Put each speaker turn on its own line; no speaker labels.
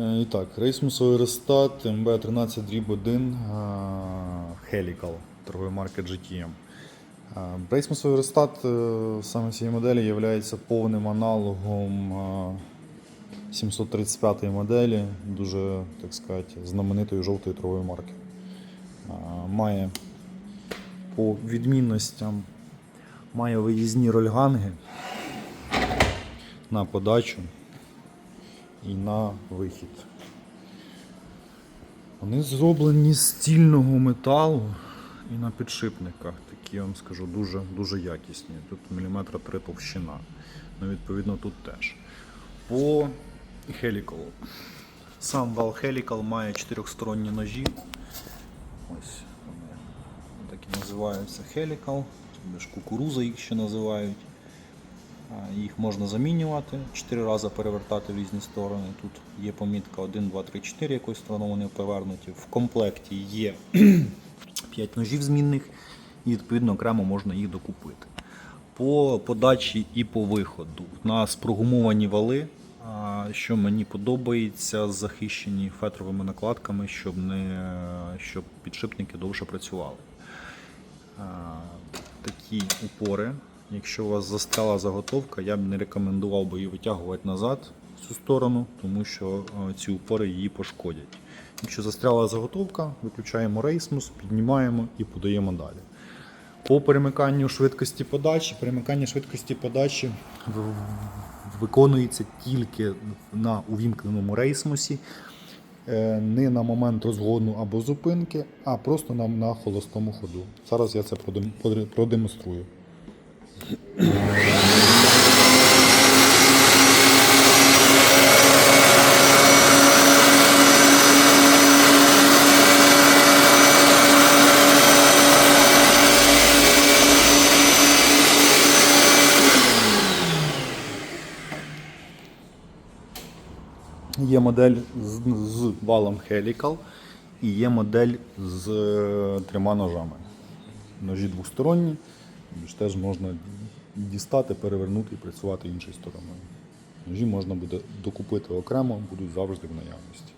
Е, І так, рейсмусовий рестат МБ13 дріб 1 Helical торгової марки GTM. Е, Рейсмусовий рестат е, саме цієї моделі є повним аналогом е, 735 моделі, дуже, так сказати, знаменитої жовтої торгової марки. Е, Має по відмінностям має виїзні рольганги на подачу і на вихід. Вони зроблені з стільного металу і на підшипниках. Такі я вам скажу дуже, дуже якісні. Тут міліметра три товщина. Ну, відповідно, тут теж. По хелікалу. Сам вал Helical має чотирьохсторонні ножі. Ось вони так і називаються Helical. Ж кукуруза їх ще називають. Їх можна замінювати, 4 рази перевертати в різні сторони. Тут є помітка 1, 2, 3, 4, якою сторону вони повернуті. В комплекті є 5 ножів змінних і відповідно окремо можна їх докупити. По подачі і по виходу. У нас прогумовані вали, що мені подобається, захищені фетровими накладками, щоб, не, щоб підшипники довше працювали. Такі упори. Якщо у вас застряла заготовка, я б не рекомендував би її витягувати назад в цю сторону, тому що е, ці упори її пошкодять. Якщо застряла заготовка, виключаємо рейсмус, піднімаємо і подаємо далі. По перемиканню швидкості подачі, перемикання швидкості подачі виконується тільки на увімкненому рейсмусі, е, не на момент розгону або зупинки, а просто на, на холостому ходу. Зараз я це продем- продем- продемонструю. Є модель з, з валом Helical і є модель з е, трьома ножами. Ножі двосторонні, ж теж можна дістати, перевернути і працювати іншою стороною. Ножі можна буде докупити окремо, будуть завжди в наявності.